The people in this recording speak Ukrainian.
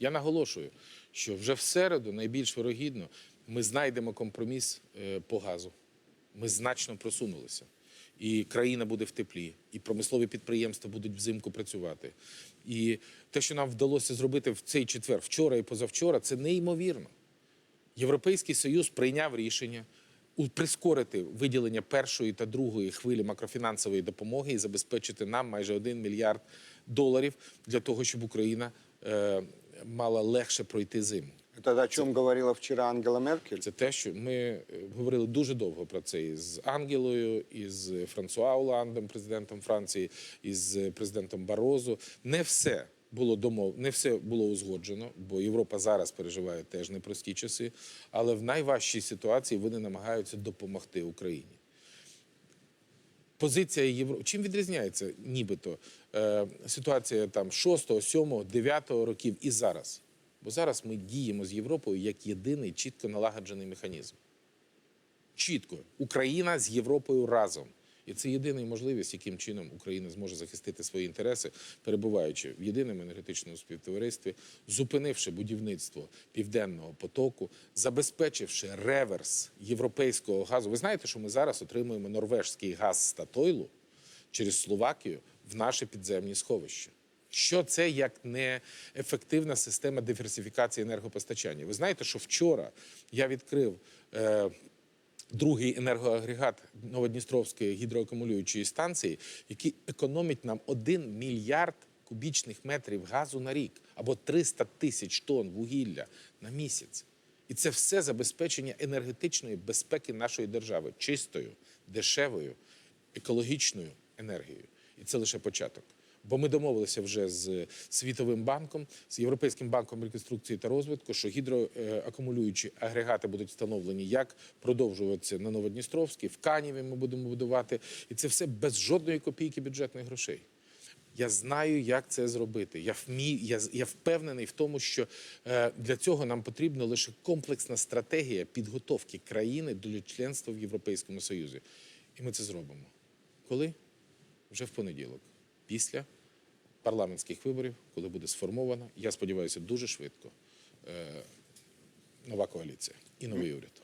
Я наголошую, що вже в середу, найбільш вирогідно, ми знайдемо компроміс е, по газу. Ми значно просунулися. І країна буде в теплі, і промислові підприємства будуть взимку працювати. І те, що нам вдалося зробити в цей четвер, вчора і позавчора, це неймовірно. Європейський Союз прийняв рішення прискорити виділення першої та другої хвилі макрофінансової допомоги і забезпечити нам майже 1 мільярд доларів для того, щоб Україна е, мала легше пройти зиму. Это о чем говорила вчера Ангела Меркель? Це те, що ми е, говорили дуже довго про це із Ангелою, із Франсуа Оландом, президентом Франції, із президентом Барозо. Не все було домов, не все було узгоджено, бо Європа зараз переживає теж непрості часи. Але в найважчій ситуації вони намагаються допомогти Україні. Позиція Європи. Чим відрізняється нібито е, ситуація там 6, 7, 9 років і зараз? Бо зараз ми діємо з Європою як єдиний чітко налагоджений механізм. Чітко Україна з Європою разом. І це єдина можливість, яким чином Україна зможе захистити свої інтереси, перебуваючи в єдиному енергетичному співтоваристві, зупинивши будівництво південного потоку, забезпечивши реверс європейського газу. Ви знаєте, що ми зараз отримуємо норвежський газ з Татойлу через Словакію в наше підземні сховища. Що це як не ефективна система диверсифікації енергопостачання? Ви знаєте, що вчора я відкрив е, другий енергоагрегат Новодністровської гідроакумулюючої станції, який економить нам 1 мільярд кубічних метрів газу на рік або 300 тисяч тонн вугілля на місяць. І це все забезпечення енергетичної безпеки нашої держави чистою, дешевою, екологічною енергією. І це лише початок. Бо ми домовилися вже з Світовим банком, з Європейським банком реконструкції та розвитку, що гідроакумулюючі агрегати будуть встановлені як продовжуватися на Новодністровській, в Каніві ми будемо будувати. І це все без жодної копійки бюджетних грошей. Я знаю, як це зробити. Я вмію, я, я впевнений в тому, що е, для цього нам потрібна лише комплексна стратегія підготовки країни до членства в Європейському Союзі. І ми це зробимо. Коли? Вже в понеділок, після парламентських виборів, коли буде сформована, я сподіваюся, дуже швидко е, нова коаліція і новий уряд.